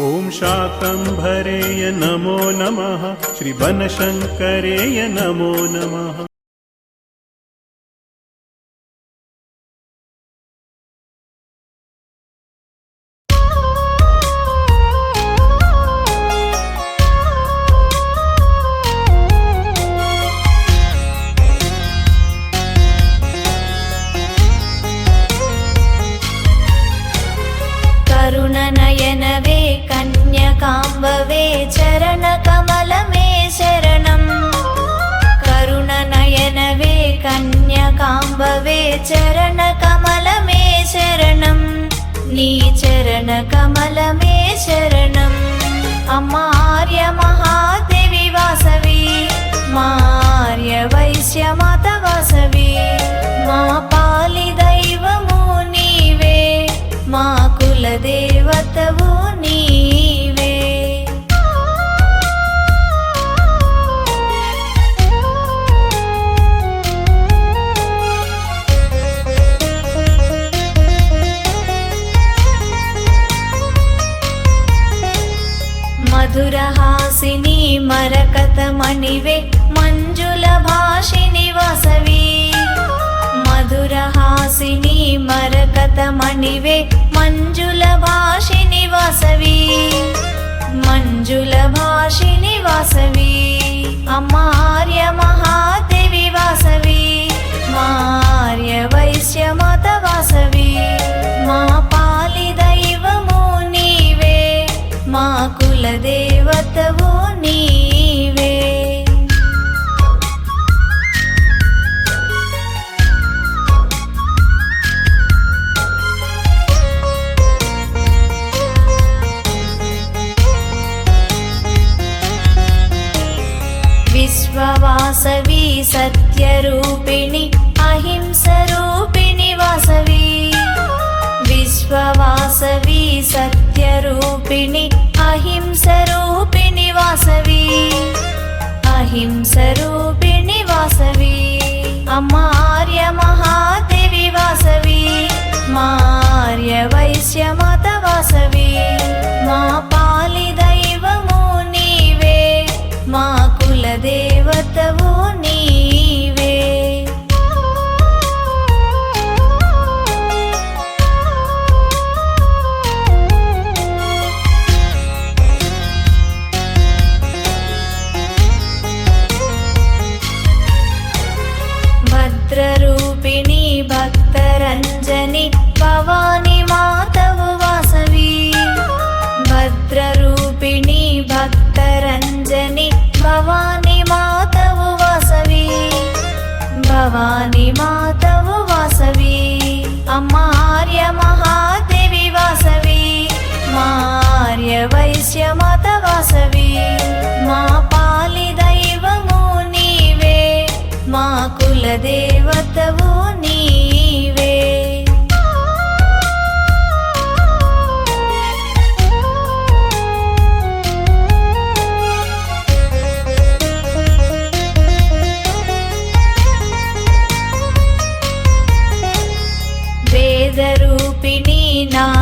ॐ शाकम्भरेय नमो नमः श्रीवनशङ्करेय नमो नमः కన్యకాంబవే చరణ కమలమే శరణం. కరుణ నయనవే కన్యకాంబవే చరణ కమలమే శరణం. నీ చరణ కమలమే శరణం. అమ్మా మధురహాసిని మరకతమణివే మంజుల భాషిని వసవి. మధుర హాసిని మరకతమణివే మంజుల భాషిని వసవి. మంజుల భాషిని వసవి అమార్య మహాదేవి వాసవి. మార్య వైశ్యమ మా కుల దేవతవు నీవే. విశ్వవాసవి సత్యరూపిణి అహింసరూపిణి వాసవి. విశ్వవాసవి సత్యరూపిణి अहिंसरूपिणि वासवी अमार्य महादेवी वासवी मार्य वैश्यमत वासवी मा पालिद రంజని భవాని మాతవు వాసవి. భద్రరూపిణి భక్తరంజని భవాని మాతవు వాసవి. భవాని మాతవు వాసవి. ना